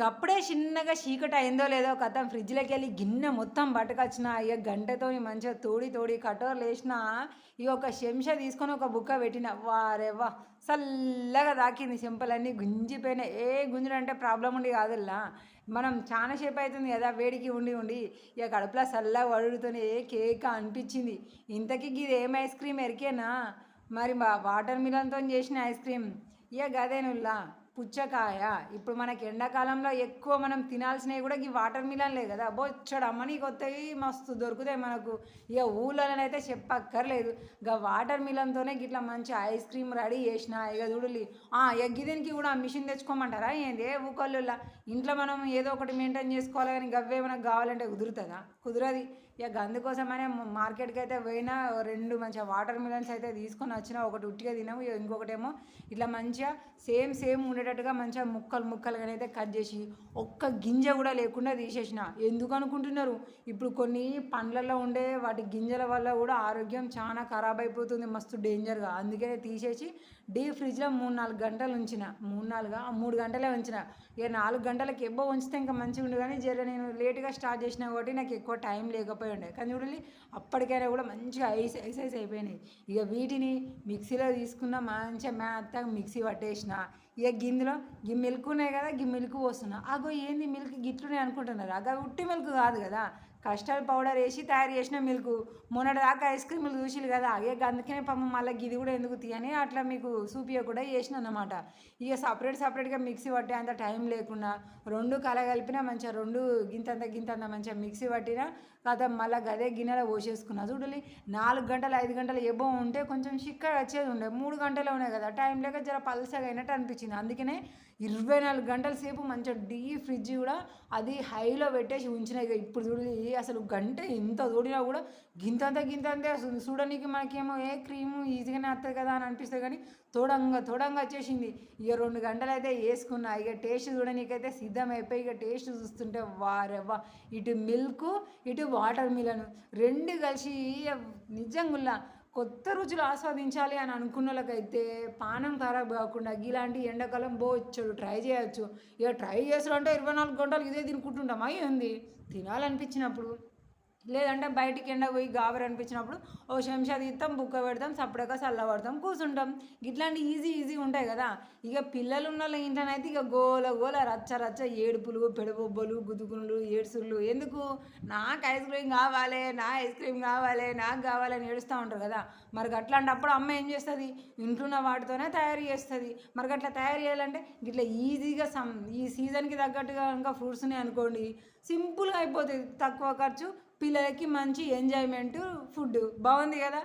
గప్పుడే చిన్నగా చీకటి అయిందో లేదో కథ ఫ్రిడ్జ్లోకి వెళ్ళి గిన్నె మొత్తం పట్టుకొచ్చిన ఇక గంటతో మంచిగా తోడి తోడి కటోరలు వేసిన ఈ ఒక చెంచా తీసుకొని ఒక బుక్క పెట్టిన వారేవా చల్లగా తాకింది చెంపలన్నీ గుంజిపోయినాయి. ఏ గుంజుడు అంటే ప్రాబ్లం ఉండి కాదుల్లా. మనం చాలా సేపు అవుతుంది కదా వేడికి ఉండి ఉండి ఇక కడుపులో చల్లగా వడుడుతోనే కేక్ అనిపించింది. ఇంతకీ ఇది ఏం ఐస్ క్రీమ్ ఎరికేనా? మరి వాటర్ మిలన్తో చేసిన ఐస్ క్రీమ్. ఇక గదేనుల్లా పుచ్చకాయ. ఇప్పుడు మనకి ఎండాకాలంలో ఎక్కువ మనం తినాల్సినవి కూడా ఈ వాటర్ మిలన్లే కదా. బొచ్చడు అమ్మని కొత్తవి మస్తు దొరుకుతాయి మనకు. ఇక ఊళ్ళోనైతే చెప్పక్కర్లేదు. ఇక వాటర్ మిలన్తోనే గిట్లా మంచి ఐస్ క్రీమ్ రెడీ చేసిన. ఇక చూడలి. ఇక గిదెనికి కూడా మిషన్ తెచ్చుకోమంటారా ఏంది? ఊకల్లులా ఇంట్లో మనం ఏదో ఒకటి మెయింటైన్ చేసుకోవాలి కానీ గవ్వే మనకు కావాలంటే కుదురుతుందా? కుదరది. ఇక అందుకోసమనే మార్కెట్కి అయితే పోయినా రెండు మంచిగా వాటర్ మిలన్స్ అయితే తీసుకొని వచ్చిన ఒకటి ఉట్టిగా తినాము ఇక ఇంకొకటేమో ఇట్లా మంచిగా సేమ్ సేమ్ ఉండేటట్టుగా మంచిగా ముక్కలు ముక్కలుగా అయితే కట్ చేసి ఒక్క గింజ కూడా లేకుండా తీసేసిన. ఎందుకు అనుకుంటున్నారు? ఇప్పుడు కొన్ని పండ్లలో ఉండే వాటి గింజల వల్ల కూడా ఆరోగ్యం చాలా ఖరాబ్ అయిపోతుంది మస్తు డేంజర్గా. అందుకనే తీసేసి డీప్ ఫ్రిడ్జ్లో మూడు నాలుగు గంటలు ఉంచిన. మూడు నాలుగు? మూడు గంటలే ఉంచిన. ఇక నాలుగు గంటలకు ఎబ్బో ఉంచితే ఇంకా మంచిగా ఉండు కానీ జర నేను లేట్గా స్టార్ట్ చేసిన కాబట్టి నాకు ఎక్కువ టైం లేకపోయి ఉండే. కానీ చూడండి అప్పటికైనా కూడా మంచిగా ఐస్ ఐస్ ఐస్ అయిపోయినాయి. ఇక వీటిని మిక్సీలో తీసుకున్న మంచిగా మెత్తగా మిక్సీ పట్టేసిన ఇక గిన్నెలో గి మిల్క్ ఉన్నాయి కదా గి మిల్క్ పోస్తున్నా. అగో ఏంది మిల్క్ గిట్లునే అనుకుంటున్నారు. అగ ఉట్టి మిల్క్ కాదు కదా. కస్టర్డ్ పౌడర్ వేసి తయారు చేసిన మిల్క్. మొన్నటి దాకా ఐస్ క్రీములు చూసిరు కదా ఇక అందుకనే పాపం మళ్ళీ గిది కూడా ఎందుకు తీయని అట్లా మీకు సూపియ కూడా చేసిన అన్నమాట. ఇక సపరేట్ సపరేట్గా మిక్సీ పట్టే అంత టైం లేకుండా రెండు కలగలిపిన మంచిగా రెండు గింతంత గింతంత మంచిగా మిక్సీ పట్టిన కదా మళ్ళీ గదే గిన్నెలో పోసేసుకున్నా. చూడాలి నాలుగు గంటలు ఐదు గంటలు ఎబో ఉంటే కొంచెం చిక్కగా వచ్చేది ఉండే. మూడు గంటలు ఉన్నాయి కదా టైం లేక జర పలసగా అయినట్టు అనిపించింది. అందుకనే ఇరవై నాలుగు గంటల సేపు మంచిగా డీ ఫ్రిడ్జ్ కూడా అది హైలో పెట్టేసి ఉంచిన ఇక ఇప్పుడు చూడాలి అసలు గంట ఎంత తోడినా కూడా గింతంత గింతంతే వస్తుంది చూడడానికి మనకేమో ఏ క్రీము ఈజీగానే వస్తుంది కదా అని అనిపిస్తుంది కానీ తోడంగా తోడంగా వచ్చేసింది. ఇక రెండు గంటలు అయితే వేసుకున్నా. ఇక టేస్ట్ చూడడానికైతే సిద్ధమైపోయి ఇక టేస్ట్ చూస్తుంటే వారెవ్వా. ఇటు మిల్క్ ఇటు వాటర్ మిలను రెండు కలిసి నిజంగా కొత్త రుచులు ఆస్వాదించాలి అని అనుకున్నలకైతే పానం ఖరాబ్ కాకుండా ఇలాంటి ఎండాకాలం పోవచ్చు ట్రై చేయొచ్చు. ఇక ట్రై చేసుడు అంటే ఇరవై నాలుగు గంటలు ఇదే తినుకుంటుంటాం అయ్యింది తినాలనిపించినప్పుడు. లేదంటే బయటికి ఎండ పోయి గాబరి అనిపించినప్పుడు ఓ చెంచా తీస్తాం బుక్క పెడతాం సప్పుడక చల్లబడతాం కూర్చుంటాం ఇట్లాంటి ఈజీ ఈజీ ఉంటాయి కదా. ఇక పిల్లలు ఉన్న వాళ్ళ ఇంట్లోనైతే ఇక గోల గోల రచ్చ రచ్చ ఏడుపులు పెడబొబ్బలు గుదుగునులు ఏడుసులు ఎందుకు? నాకు ఐస్ క్రీమ్ కావాలి నా ఐస్ క్రీమ్ కావాలి నాకు కావాలని ఏడుస్తూ ఉంటారు కదా. మరి అట్లాంటప్పుడు అమ్మ ఏం చేస్తుంది? ఇంట్లో వాటితోనే తయారు చేస్తుంది. మరి అట్లా తయారు చేయాలంటే ఇట్లా ఈజీగా సమ్ ఈ సీజన్కి తగ్గట్టుగా ఇంకా ఫ్రూట్స్ని అనుకోండి సింపుల్గా అయిపోతుంది. తక్కువ ఖర్చు పిల్లలకి మంచి ఎంజాయ్మెంట్ ఫుడ్ బాగుంది కదా?